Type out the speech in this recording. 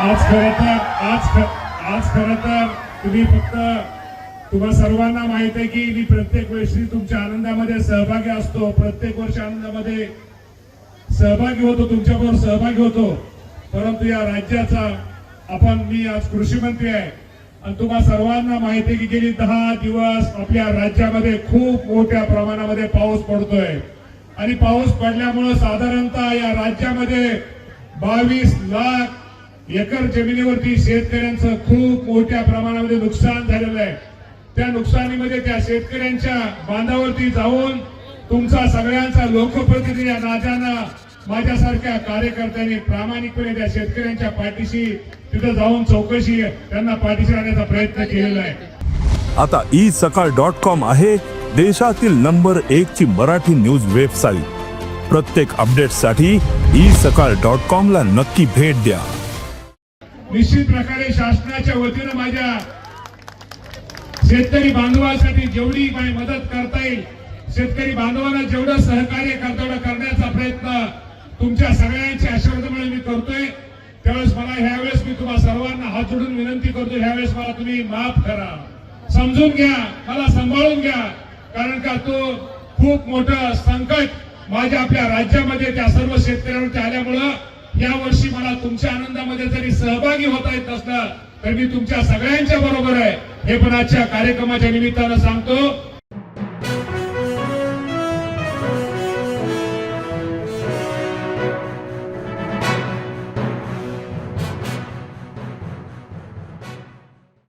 आज खरं तर आज ख- आज खरं तर तुम्ही फक्त तुम्हा सर्वांना माहीत आहे की मी प्रत्येक वर्षी तुमच्या आनंदामध्ये सहभागी असतो. प्रत्येक वर्षी आनंदामध्ये सहभागी होतो तुमच्याबरोबर सहभागी होतो. परंतु या राज्याचा आपण मी आज कृषी मंत्री आहे. आणि तुम्हा सर्वांना माहिती आहे की गेली दहा दिवस आपल्या राज्यामध्ये खूप मोठ्या प्रमाणामध्ये पाऊस पडतोय. आणि पाऊस पडल्यामुळं साधारणतः या राज्यामध्ये बावीस लाख एकर जमिनीवरती शेतकऱ्यांचं खूप मोठ्या प्रमाणामध्ये नुकसान झालेलं आहे. त्या नुकसानीमध्ये त्या शेतकऱ्यांच्या बांधावरती जाऊन तुमचा सगळ्यांचा लोकप्रतिनिधी या राजांना माझ्यासारख्या कार्यकर्त्यांनी प्रामाणिकपणे त्या शेतकऱ्यांच्या पाठीशी तिथं जाऊन चौकशी त्यांना पाठीशी राहण्याचा प्रयत्न केलेला आहे. आता ई सकाळ डॉट कॉम आहे देशातील नंबर एक ची मराठी न्यूज वेबसाईट प्रत्येक अपडेटसाठी ई सकाळ डॉट कॉम ला नक्की भेट द्या. निश्चित प्रकारे शासनाच्या वतीनं माझ्या शेतकरी बांधवांसाठी जेवढी काही मदत करता येईल शेतकरी बांधवांना जेवढं सहकार्य करता करण्याचा प्रयत्न तुमच्या सगळ्यांच्या आशीर्वादामुळे मी करतोय. त्यावेळेस मला ह्यावेळेस मी तुम्हाला सर्वांना हात जोडून विनंती करतो ह्यावेळेस मला तुम्ही माफ करा. समजून घ्या मला सांभाळून घ्या कारण का तो खूप मोठं संकट माझ्या आपल्या राज्यामध्ये त्या सर्व शेतकऱ्यांवरती आल्यामुळं या वर्षी मला तुमच्या आनंदामध्ये जरी सहभागी होता येत नसलं तर मी तुमच्या सगळ्यांच्या बरोबर आहे. हे पण आजच्या कार्यक्रमाच्या निमित्तानं सांगतो.